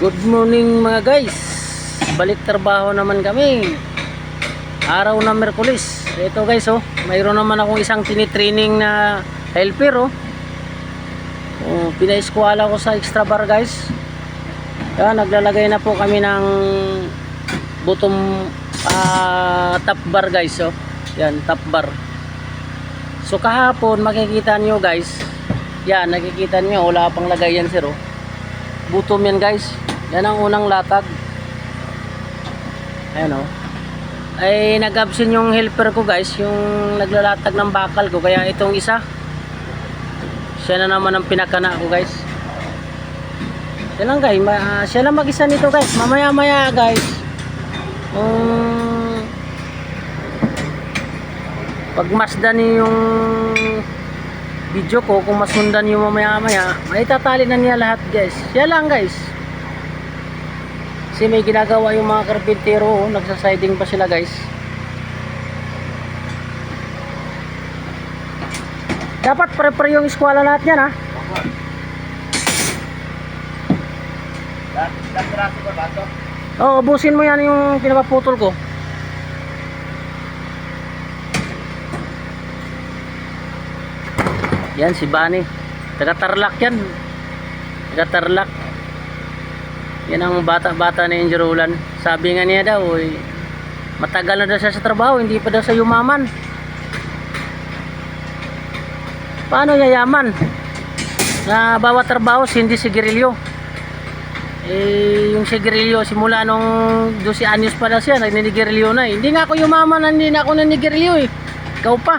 Good morning mga guys. Balik trabaho naman kami. Araw na Merkulis. Ito guys oh, mayroon naman akong isang tinitraining na helper oh. Oh, pinaeskwala ko sa extra bar guys. Kaya naglalagay na po kami ng bottom ah, top bar guys oh. Yan, top bar. So kahapon makikita nyo guys. Yan, nakikita nyo wala pang lagay yan sir oh. Bottom yan guys. Yan ang unang latag. Ayan oh. Ay nag-absent yung helper ko guys, yung naglalatag ng bakal ko. Kaya itong isa, siya na naman ang pinakana ko guys. Siya lang guys, ah, siya lang mag-isa nito guys. Mamaya maya guys. Um, pag masdan yung video ko, kung masundan niyo mamaya maya, may tatali na niya lahat guys. Siya lang guys. Kasi may ginagawa yung mga karpintero, oh, nagsasiding pa sila guys. Dapat pre-pre yung eskwala lahat yan ha. Oo, ubusin mo yan yung pinapaputol ko. Yan si Bani. Taga Tarlac yan. Taga Tarlac. Yan ang bata-bata ni Injerulan. Sabi nga niya daw, eh, matagal na daw siya sa trabaho, hindi pa daw sa yumaman. Paano yayaman? Na bawat trabaho, hindi sigarilyo. Eh, yung sigarilyo, simula nung 12 anyos pa daw siya, nagninigarilyo na eh. Hindi nga ako yumaman, hindi na ako naninigarilyo eh. Ikaw pa.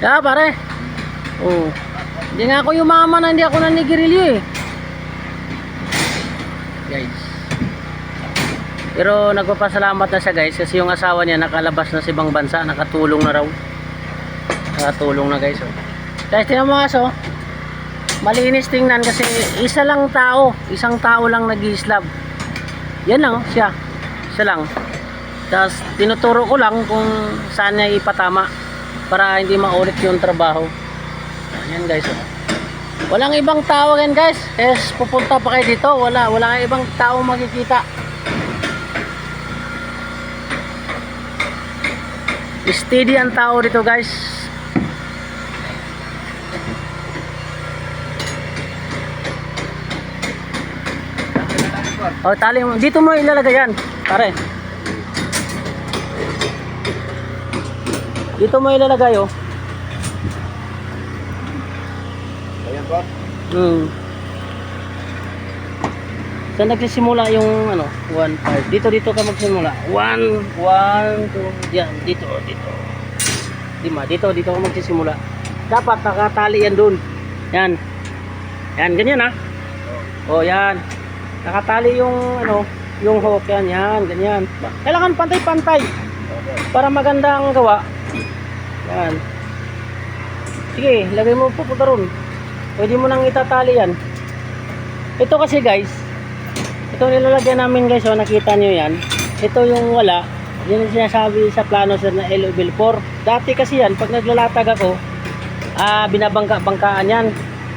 Yeah, pare. Oh. Hindi nga ako yumaman, hindi ako naninigarilyo eh. Guys. Pero nagpapasalamat na siya guys kasi yung asawa niya nakalabas na sa ibang bansa, nakatulong na raw. Nakatulong na guys. Oh. Guys, tingnan mo aso. Malinis tingnan kasi isa lang tao, isang tao lang nag-islab. Yan lang oh, siya. Siya lang. Tapos tinuturo ko lang kung saan niya ipatama para hindi maulit yung trabaho. Yan guys. Oh. Walang ibang tao yan guys. Yes, pupunta pa kayo dito. Wala, wala ibang tao makikita. Steady ang tao dito guys. Oh, tali mo. Dito mo ilalagay yan. Pare. Dito mo ilalagay oh. Po. Hmm. Saan nagsisimula yung ano, 1, 5? Dito, dito ka magsimula. 1, 1, 2, yan, dito, dito. Lima, dito, dito ka magsisimula. Dapat nakatali yan dun. Yan. Yan, ganyan ha. O, yan. Nakatali yung ano, yung hook yan, yan, ganyan. Kailangan pantay-pantay para maganda ang gawa. Yan. Sige, lagay mo po punta ron. Pwede mo nang itatali yan. Ito kasi guys, ito nilalagyan namin guys, oh, nakita nyo yan. Ito yung wala. Yan yung sinasabi sa plano sir na LOBL 4. Dati kasi yan, pag naglalatag ako, ah, binabangka-bangkaan yan.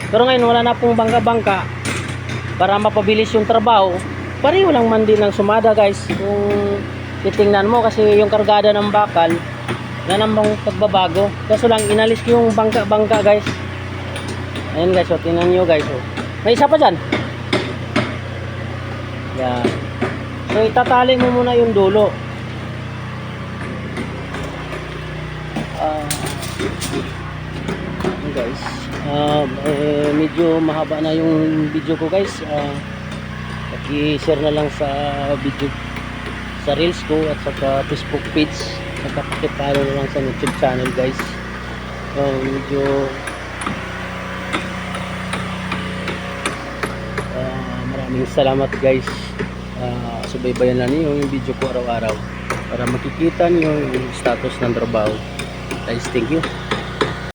Pero ngayon wala na pong bangka-bangka para mapabilis yung trabaho. Pareho lang man din ng sumada guys. Kung titingnan mo kasi yung kargada ng bakal, na namang pagbabago. Kaso lang inalis yung bangka-bangka guys. Ayan guys, oh, tingnan nyo guys. Oh. May isa pa dyan. Yan. So itatali mo muna yung dulo. Yun guys. Ah, eh, medyo mahaba na yung video ko guys. Ah, paki-share na lang sa video sa reels ko at sa Facebook page. At pakipalo lang sa YouTube channel guys. So, medyo Ah, maraming salamat guys. Uh, subaybayan na niyo yung video ko araw-araw para makikita niyo yung status ng trabaho. Guys thank you